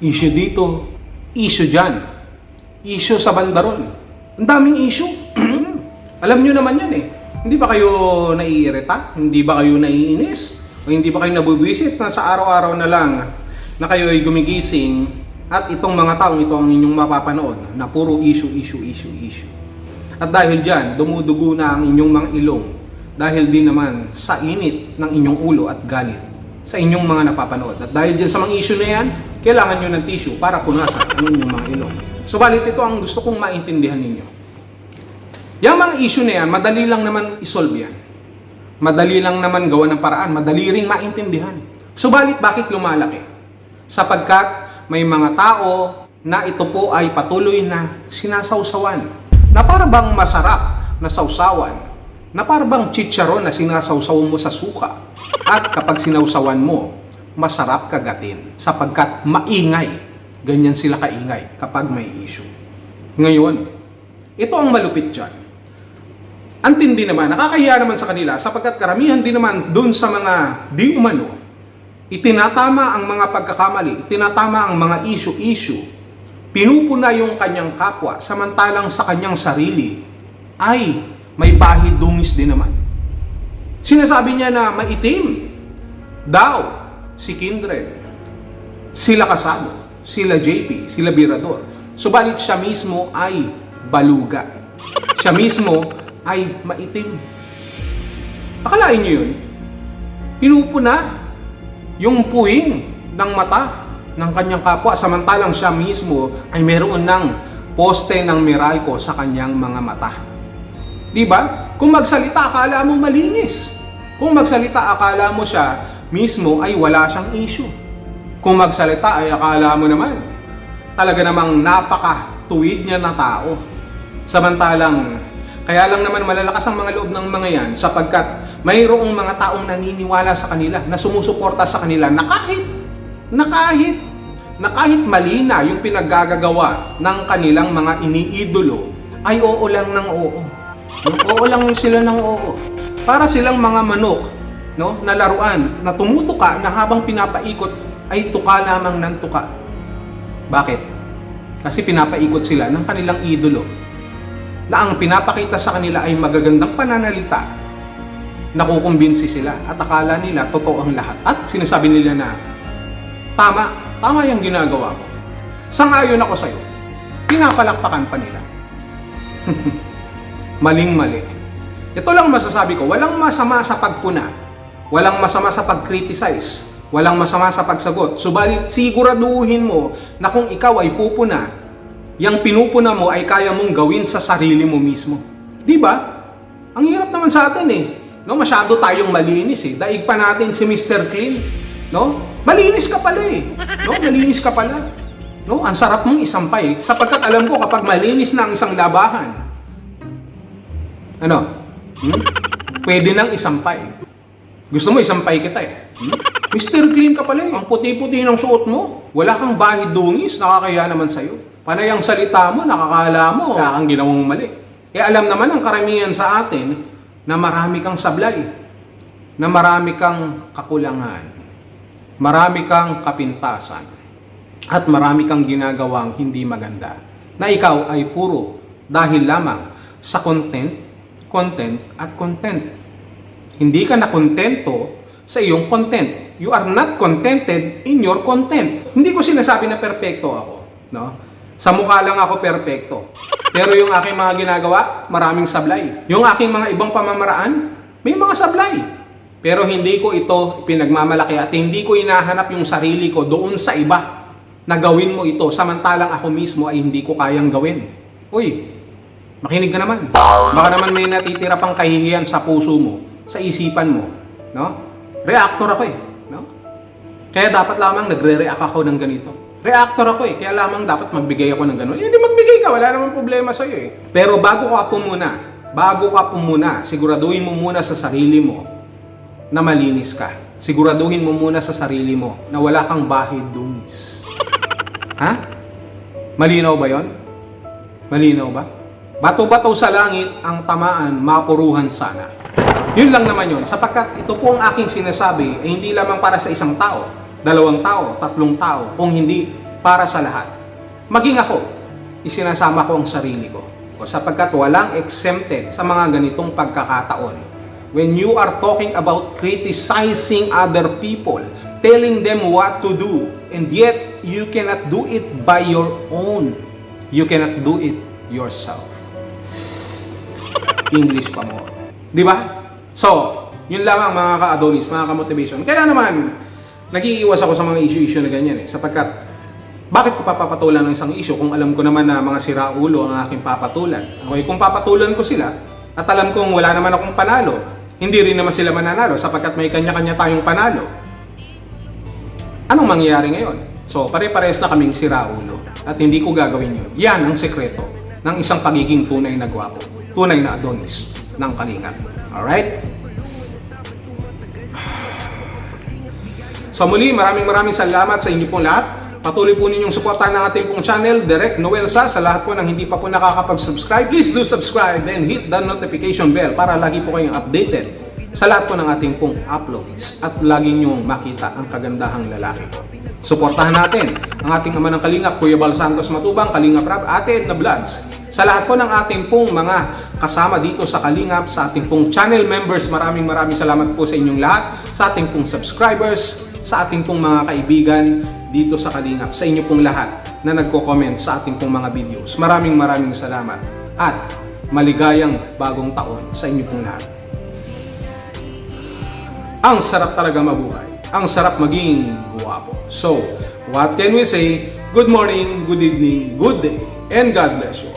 issue dito, issue dyan, issue sa bandaron. Ang daming issue. Alam nyo naman yan eh. Hindi ba kayo naiirita? Hindi ba kayo naiinis? O hindi ba kayo nabubwisit na sa araw-araw na lang na kayo ay gumigising at itong mga taong ito ang inyong mapapanood na puro issue, issue, issue, issue. At dahil dyan, dumudugo na ang inyong mga ilong dahil din naman sa init ng inyong ulo at galit sa inyong mga napapanood. At dahil dyan sa mga issue na yan, kailangan nyo ng tissue para punasan ang inyong mga ilong. Subalit ito ang gusto kong maintindihan ninyo. Yung mga issue na yan, madali lang naman isolve yan. Madali lang naman gawa ng paraan, madali ring maintindihan. Subalit bakit lumalaki? Sapagkat may mga tao na ito po ay patuloy na sinasawsawan. Na para masarap na sausawan. Na para chicharon na sinasawsaw mo sa suka. At kapag sinawsawan mo, masarap kagatin. Sapagkat maingay. Ganyan sila kaingay kapag may issue. Ngayon, ito ang malupit dyan. Ang tindi naman, nakakahiya naman sa kanila sapagkat karamihan din naman dun sa mga di umano, itinatama ang mga pagkakamali, itinatama ang mga issue-issue, pinupuna yung kanyang kapwa, samantalang sa kanyang sarili ay may bahid dungis din naman. Sinasabi niya na maitim daw si Kindred, sila Kasado, sila JP, sila Birador. Subalit siya mismo ay baluga. Siya mismo ay maitim. Akalain niyo yun? Pinupuna yung puwing ng mata ng kanyang kapwa samantalang siya mismo ay meron ng poste ng Meralco sa kanyang mga mata. Di ba? Kung magsalita, akala mo malinis. Kung magsalita, akala mo siya mismo ay wala siyang issue. Kung magsalita, ay akala mo naman talaga namang napaka tuwid niya na tao. Samantalang, kaya lang naman malalakas ang mga loob ng mga yan sapagkat mayroong mga taong naniniwala sa kanila, na sumusuporta sa kanila na kahit, na kahit, na kahit mali na yung pinaggagawa ng kanilang mga iniidolo, ay oo lang ng oo. Oo lang sila ng oo. Para silang mga manok, no, na laruan, na tumutuka na habang pinapaikot ay tuka lamang ng tuka. Bakit? Kasi pinapaikot sila ng kanilang idolo na ang pinapakita sa kanila ay magagandang pananalita. Nakukumbinsi sila at akala nila totoo ang lahat. At sinasabi nila na tama, tama yung ginagawa ko sangayon ako sa'yo. Pinapalakpakan pa nila. Maling mali ito lang masasabi ko. Walang masama sa pagpuna walang masama sa pag-criticize walang masama sa pagsagot subalit siguraduhin mo na kung ikaw ay pupuna yung pinupuna mo ay kaya mong gawin sa sarili mo mismo di ba ang hirap naman sa atin eh No, masyado tayong malinis eh. Daig pa natin si Mr. Clean. No? Malinis ka pala eh. No, malinis ka pala. No, ang sarap mong isampay sapagkat alam ko kapag malinis na ang isang labahan. Ano? Hmm? Pwede nang isampay. Gusto mo isampay kita eh. Hmm? Mr. Clean ka pala eh. Ang puti-puti ng suot mo. Wala kang bahid dungis, nakakaya naman sa'yo. Panay ang salita mo, nakakala mo, wala kang ginawang mali. Eh alam naman ang karamihan sa atin, na marami kang sablay, na marami kang kakulangan, marami kang kapintasan, at marami kang ginagawang hindi maganda, na ikaw ay puro dahil lamang sa content, content, at content. Hindi ka na kontento sa iyong content. You are not contented in your content. Hindi ko sinasabi na perpekto ako. No? Sa mukha lang ako perpekto. Pero yung aking mga ginagawa, maraming sablay. Yung aking mga ibang pamamaraan, may mga sablay. Pero hindi ko ito pinagmamalaki at hindi ko inahanap yung sarili ko doon sa iba na gawin mo ito samantalang ako mismo ay hindi ko kayang gawin. Uy, makinig ka naman. Baka naman may natitira pang kahihiyan sa puso mo, sa isipan mo. No? Reactor ako eh. No? Kaya dapat lamang nagre-react ako ng ganito. Reactor ako eh, kaya lamang dapat magbigay ako ng ganun. Eh, di magbigay ka, wala namang problema sa'yo eh. Pero bago ka po muna, bago ka po muna, siguraduhin mo muna sa sarili mo na malinis ka. Siguraduhin mo muna sa sarili mo na wala kang bahid dungis. Ha? Malinaw ba yon? Malinaw ba? Bato-bato sa langit ang tamaan, mapuruhan sana. Yun lang naman yun. Sapagkat ito po ang aking sinasabi ay hindi lamang para sa isang tao, dalawang tao, tatlong tao, kung hindi para sa lahat. Maging ako, isinasama ko ang sarili ko. O sapagkat walang exempted sa mga ganitong pagkakataon. When you are talking about criticizing other people, telling them what to do, and yet you cannot do it by your own. You cannot do it yourself. English pa mo. Di ba? So, yun lamang mga ka-adonis, mga ka-motivation. Kaya naman, nag-iiwas ako sa mga issue-issue na ganyan eh. Sapagkat, bakit ko papapatulan ng isang issue kung alam ko naman na mga siraulo ang aking papatulan? Okay, kung papatulan ko sila, at alam kong wala naman akong panalo, hindi rin naman sila mananalo sapagkat may kanya-kanya tayong panalo. Anong mangyayari ngayon? So, pare-pares na kaming siraulo at hindi ko gagawin yun. Yan ang sekreto ng isang pagiging tunay na gwapo, tunay na adonis ng kalingat. Alright? So muli, maraming maraming salamat sa inyo pong lahat. Patuloy po ninyong suportahan ng ating pong channel, Direct Noel Sa. Sa lahat po ng hindi pa po nakakapag-subscribe, please do subscribe and hit the notification bell para lagi po kayong updated sa lahat po ng ating pong uploads at lagi nyong makita ang kagandahang lalaki. Suportahan natin ang ating ama ng Kalingap, Kuya Bal Santos Matubang, Kalingap Rap, Ate Edna Vlogs. Sa lahat po ng ating pong mga kasama dito sa Kalingap, sa ating pong channel members, maraming maraming salamat po sa inyong lahat, sa ating pong subscribers, sa ating pong mga kaibigan dito sa Kalingap, sa inyo pong lahat na nagko-comment sa ating pong mga videos. Maraming maraming salamat at maligayang bagong taon sa inyo pong lahat. Ang sarap talaga mabuhay. Ang sarap maging guwapo. So, what can we say? Good morning, good evening, good day, and God bless you.